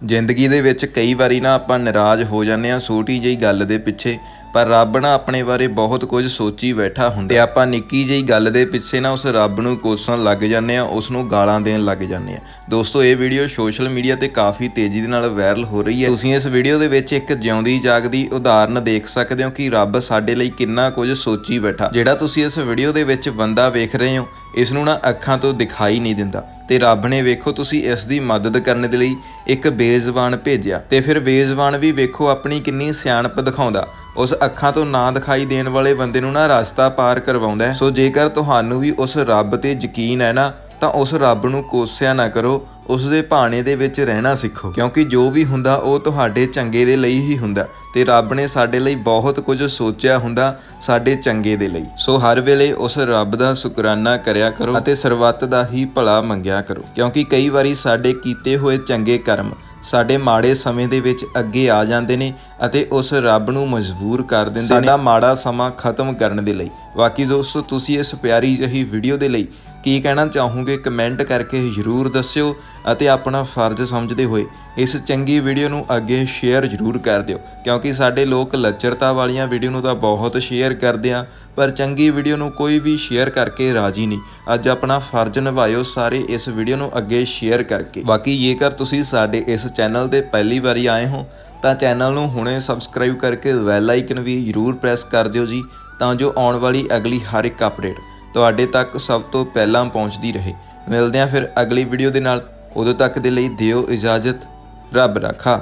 ਜ਼ਿੰਦਗੀ ਦੇ ਵਿੱਚ ਕਈ ਵਾਰੀ ਨਾ ਆਪਾਂ ਨਾਰਾਜ਼ ਹੋ ਜਾਂਦੇ ਆ ਛੋਟੀ ਜਿਹੀ ਗੱਲ ਦੇ ਪਿੱਛੇ, ਪਰ ਰੱਬ ਨਾ ਆਪਣੇ ਬਾਰੇ ਬਹੁਤ ਕੁਝ ਸੋਚੀ ਬੈਠਾ ਹੁੰਦਾ ਤੇ ਆਪਾਂ ਨਿੱਕੀ ਜਿਹੀ ਗੱਲ ਦੇ ਪਿੱਛੇ ਨਾ ਉਸ ਰੱਬ ਨੂੰ ਕੋਸਣ ਲੱਗ ਜਾਂਦੇ ਆ ਉਸ ਨੂੰ ਗਾਲਾਂ ਦੇਣ ਲੱਗ ਜਾਂਦੇ ਆ ਦੋਸਤੋ, ਇਹ ਵੀਡੀਓ ਸੋਸ਼ਲ ਮੀਡੀਆ ਤੇ ਕਾਫੀ ਤੇਜ਼ੀ ਦੇ ਨਾਲ ਵਾਇਰਲ ਹੋ ਰਹੀ ਹੈ। ਤੁਸੀਂ ਇਸ ਵੀਡੀਓ ਦੇ ਵਿੱਚ ਇੱਕ ਜਿਉਂਦੀ ਜਾਗਦੀ ਉਦਾਹਰਨ ਦੇਖ ਸਕਦੇ ਹੋ ਕਿ ਰੱਬ ਸਾਡੇ ਲਈ ਕਿੰਨਾ ਕੁਝ ਸੋਚੀ ਬੈਠਾ। ਜਿਹੜਾ ਤੁਸੀਂ ਇਸ ਵੀਡੀਓ ਦੇ ਵਿੱਚ ਬੰਦਾ ਵੇਖ ਰਹੇ ਹੋ ਇਸ ਨੂੰ ਨਾ ਅੱਖਾਂ ਤੋਂ ਦਿਖਾਈ ਨਹੀਂ ਦਿੰਦਾ। ਤੇ ਰੱਬ ਨੇ ਵੇਖੋ ਤੁਸੀਂ ਇਸ ਦੀ ਮਦਦ ਕਰਨ ਦੇ ਲਈ ਇੱਕ ਬੇਜ਼ਬਾਨ ਭੇਜਿਆ। ਤੇ ਫਿਰ ਬੇਜ਼ਬਾਨ ਵੀ ਵੇਖੋ ਆਪਣੀ ਕਿੰਨੀ ਸਿਆਣਪ ਦਿਖਾਉਂਦਾ। ਉਸ ਅੱਖਾਂ ਤੋਂ ਨਾ ਦਿਖਾਈ ਦੇਣ ਵਾਲੇ ਬੰਦੇ ਨੂੰ ਨਾ ਰਸਤਾ ਪਾਰ ਕਰਵਾਉਂਦਾ ਸੋ ਜੇਕਰ ਤੁਹਾਨੂੰ ਵੀ ਉਸ ਰੱਬ ਤੇ ਯਕੀਨ ਹੈ ਨਾ, ਤਾਂ ਉਸ ਰੱਬ ਨੂੰ ਕੋਸਿਆ ਨਾ ਕਰੋ। ਉਸ ਦੇ ਭਾਣੇ ਦੇ ਵਿੱਚ ਰਹਿਣਾ ਸਿੱਖੋ। ਕਿਉਂਕਿ ਜੋ ਵੀ ਹੁੰਦਾ, ਉਹ ਤੁਹਾਡੇ ਚੰਗੇ ਦੇ ਲਈ ਹੀ ਹੁੰਦਾ। ਤੇ ਰੱਬ ਨੇ ਸਾਡੇ ਲਈ ਬਹੁਤ ਕੁਝ ਸੋਚਿਆ ਹੁੰਦਾ, ਸਾਡੇ ਚੰਗੇ ਦੇ ਲਈ। ਸੋ ਹਰ ਵੇਲੇ ਉਸ ਰੱਬ ਦਾ ਸ਼ੁਕਰਾਨਾ ਕਰਿਆ ਕਰੋ ਅਤੇ ਸਰਬੱਤ ਦਾ ਹੀ ਭਲਾ ਮੰਗਿਆ ਕਰੋ। ਕਿਉਂਕਿ ਕਈ ਵਾਰੀ ਸਾਡੇ ਕੀਤੇ ਹੋਏ ਚੰਗੇ ਕਰਮ ਸਾਡੇ ਮਾੜੇ ਸਮੇਂ ਦੇ ਵਿੱਚ ਅੱਗੇ ਆ ਜਾਂਦੇ ਨੇ ਅਤੇ ਉਸ ਰੱਬ ਨੂੰ ਮਜਬੂਰ ਕਰ ਦਿੰਦੇ ਨੇ। ਸਾਡਾ ਮਾੜਾ ਸਮਾਂ ਖਤਮ ਕਰਨ ਦੇ ਲਈ। ਬਾਕੀ ਦੋਸਤੋ, ਤੁਸੀਂ ਇਸ ਪਿਆਰੀ ਜਿਹੀ ਵੀਡੀਓ ਦੇ ਲਈ ਕੀ ਕਹਿਣਾ ਚਾਹੋਗੇ ਕਮੈਂਟ ਕਰਕੇ ਜ਼ਰੂਰ ਦੱਸਿਓ ਅਤੇ ਆਪਣਾ ਫਰਜ਼ ਸਮਝਦੇ ਹੋਏ ਇਸ ਚੰਗੀ ਵੀਡੀਓ ਨੂੰ ਅੱਗੇ ਸ਼ੇਅਰ ਜ਼ਰੂਰ ਕਰ ਦਿਓ। ਕਿਉਂਕਿ ਸਾਡੇ ਲੋਕ ਲੱਚਰਤਾ ਵਾਲੀਆਂ ਵੀਡੀਓ ਨੂੰ ਤਾਂ ਬਹੁਤ ਸ਼ੇਅਰ ਕਰਦੇ ਆ, ਪਰ ਚੰਗੀ ਵੀਡੀਓ ਨੂੰ ਕੋਈ ਵੀ ਸ਼ੇਅਰ ਕਰਕੇ ਰਾਜੀ ਨਹੀਂ। ਅੱਜ ਆਪਣਾ ਫਰਜ਼ ਨਿਭਾਇਓ ਸਾਰੇ ਇਸ ਵੀਡੀਓ ਨੂੰ ਅੱਗੇ ਸ਼ੇਅਰ ਕਰਕੇ। ਬਾਕੀ ਜੇਕਰ ਤੁਸੀਂ ਸਾਡੇ ਇਸ ਚੈਨਲ ਤੇ ਪਹਿਲੀ ਵਾਰੀ ਆਏ ਹੋ, ਤਾਂ ਚੈਨਲ ਨੂੰ ਹੁਣੇ ਸਬਸਕ੍ਰਾਈਬ ਕਰਕੇ ਬੈਲ ਆਈਕਨ ਵੀ ਜ਼ਰੂਰ ਪ੍ਰੈਸ ਕਰ ਦਿਓ ਜੀ, ਤਾਂ ਜੋ ਆਉਣ ਵਾਲੀ ਅਗਲੀ ਹਰ ਇੱਕ ਅਪਡੇਟ ਤੁਹਾਡੇ ਤੱਕ ਸਭ ਤੋਂ ਪਹਿਲਾਂ ਪਹੁੰਚਦੀ ਰਹੇ। ਮਿਲਦੇ ਹਾਂ ਫਿਰ ਅਗਲੀ ਵੀਡੀਓ ਦੇ ਨਾਲ, ਉਦੋਂ ਤੱਕ ਦੇ ਲਈ ਦਿਓ ਇਜਾਜ਼ਤ। ਰੱਬ ਰਾਖਾ।